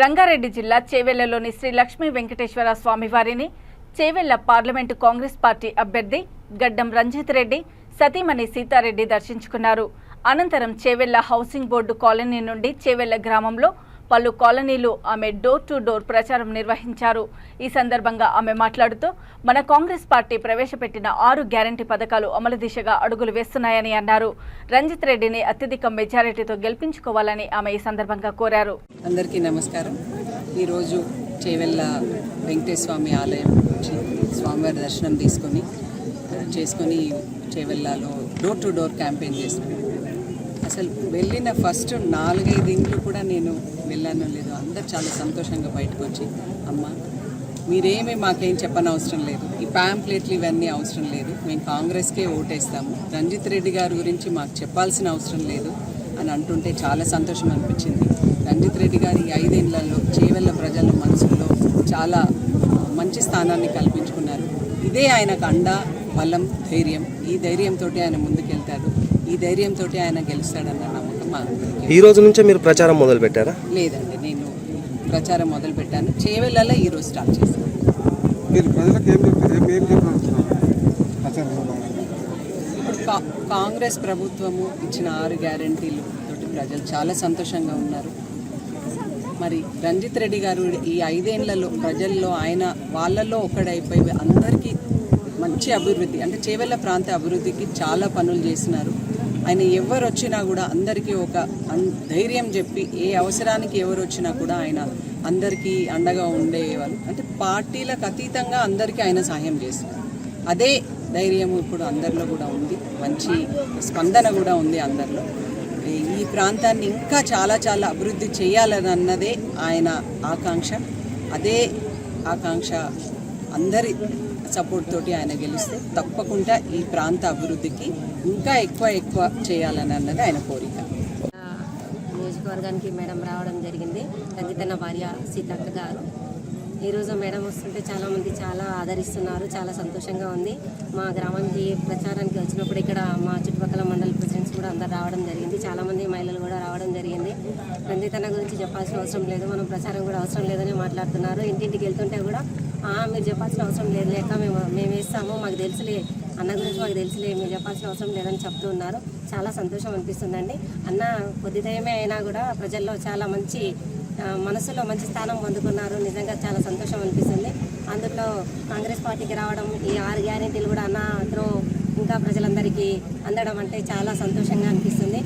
రంగారెడ్డి జిల్లా చేవెళ్ళలోని శ్రీ లక్ష్మీ వెంకటేశ్వర స్వామివారిని Chevella parliament Congress party అభ్యర్థి గడ్డం రంజిత్ రెడ్డి సతీమణి సీతారెడ్డి దర్శించుకున్నారు. అనంతరం చేవెళ్ళ హౌసింగ్ బోర్డు కాలనీ నుండి చేవెళ్ళ గ్రామంలో పలు కాలనీలు ఆమె డోర్ టు డోర్ ప్రచారం నిర్వహించారు. ఈ సందర్భంగా ఆమె మాట్లాడుతూ మన కాంగ్రెస్ పార్టీ ప్రవేశపెట్టిన ఆరు గ్యారంటీ పథకాలు అమలు దిశగా అడుగులు వేస్తున్నాయని అన్నారు. రంజిత్ రెడ్డిని అత్యధిక మెజారిటీతో గెలిపించుకోవాలని ఆమె ఈ సందర్భంగా కోరారు. అందరికీ నమస్కారం. ఈరోజు చేవెళ్ళ వెంకటేశ్వర స్వామి ఆలయం నుంచి స్వామివారి దర్శనం తీసుకొని చేసుకొని చేవెళ్ళలో డోర్ టు డోర్ క్యాంపెయిన్ చేస్తున్నాను అసలు వెళ్ళిన ఫస్ట్ నాలుగైదు ఇండ్లు కూడా నేను వెళ్ళాను లేదు అందరు చాలా సంతోషంగా బయటకు వచ్చి అమ్మ మీరేమీ మాకేం చెప్పనవసరం లేదు. ఈ ప్యాంప్లెట్లు ఇవన్నీ అవసరం లేదు. మేము కాంగ్రెస్కే ఓటేస్తాము. రంజిత్ రెడ్డి గారి గురించి మాకు చెప్పాల్సిన అవసరం లేదు అని అంటుంటే చాలా సంతోషం అనిపించింది. రంజిత్ రెడ్డి గారి ఈ ఐదేళ్ళలో చేవెళ్ళ ప్రజల మనసులో చాలా మంచి స్థానాన్ని కల్పించుకున్నారు. ఇదే ఆయనకు అండ బలం ధైర్యం. ఈ ధైర్యంతో ఆయన ముందుకెళ్తాడు. ఈ ధైర్యంతో ఆయన గెలుస్తాడన్న నమ్మకం మా ఈ రోజు నుంచే మీరు ప్రచారం మొదలు పెట్టారా లేదండి నేను ప్రచారం మొదలు పెట్టాను చేవెళ్ళలో ఈరోజు స్టార్ట్ చేశాను. మీరు ప్రజలకు ఏం చెప్తారు ఏం ఇప్పుడు కా- కాంగ్రెస్ ప్రభుత్వము ఇచ్చిన ఆరు గ్యారంటీలు తోటి ప్రజలు చాలా సంతోషంగా ఉన్నారు. మరి రంజిత్ రెడ్డి గారు ఈ ఐదేళ్ళలో ప్రజల్లో ఆయన వాళ్ళల్లో ఒక్కడైపోయి అందరికీ మంచి అభివృద్ధి అంటే చేవెళ్ళ ప్రాంత అభివృద్ధికి చాలా పనులు చేసినారు. ఆయన ఎవరు వచ్చినా కూడా అందరికీ ఒక అన్- ధైర్యం చెప్పి ఏ అవసరానికి ఎవరు వచ్చినా కూడా ఆయన అందరికీ అండగా ఉండేవారు అంటే పార్టీలకు అతీతంగా అందరికీ ఆయన సహాయం చేస్తారు అదే ధైర్యం ఇప్పుడు అందరిలో కూడా ఉంది. మంచి స్పందన కూడా ఉంది అందరిలో. ఈ ప్రాంతాన్ని ఇంకా చాలా చాలా అభివృద్ధి చేయాలని అన్నదే ఆయన ఆకాంక్ష. అదే ఆకాంక్ష అందరి సపోర్ట్ తోటి ఆయన గెలిస్తే తప్పకుండా ఈ ప్రాంత అభివృద్ధికి ఇంకా ఎక్కువ ఎక్కువ చేయాలని అన్నది ఆయన కోరిక. నియోజకవర్గానికి మేడం రావడం జరిగింది. రంజితన్న భార్య సీతక్క గారు. ఈరోజు మేడం వస్తుంటే చాలామంది చాలా ఆదరిస్తున్నారు చాలా సంతోషంగా ఉంది. మా గ్రామానికి ప్రచారానికి వచ్చినప్పుడు ఇక్కడ మా చుట్టుపక్కల మండల ప్రెసిడెంట్స్ కూడా అందరు రావడం జరిగింది. చాలామంది మహిళలు కూడా రావడం జరిగింది. రంజితన్న గురించి చెప్పాల్సిన అవసరం లేదు మనం ప్రచారం కూడా అవసరం లేదని మాట్లాడుతున్నారు. ఇంటింటికి వెళ్తుంటే కూడా మీరు చెప్పాల్సిన అవసరం లేదు. లేక మేము మేము వేస్తాము. మాకు తెలుసులే. అన్న గురించి మాకు తెలుసులే. మీరు చెప్పాల్సిన అవసరం లేదని చెప్తూ ఉన్నారు. చాలా సంతోషం అనిపిస్తుందండి. అన్న కొద్దిదయమే అయినా కూడా ప్రజల్లో చాలా మంచి మనసులో మంచి స్థానం పొందుకున్నారు. నిజంగా చాలా సంతోషం అనిపిస్తుంది. అందులో కాంగ్రెస్ పార్టీకి రావడం ఈ ఆరు గ్యారెంటీలు కూడా అన్న అందరూ ఇంకా ప్రజలందరికీ అందడం అంటే చాలా సంతోషంగా అనిపిస్తుంది.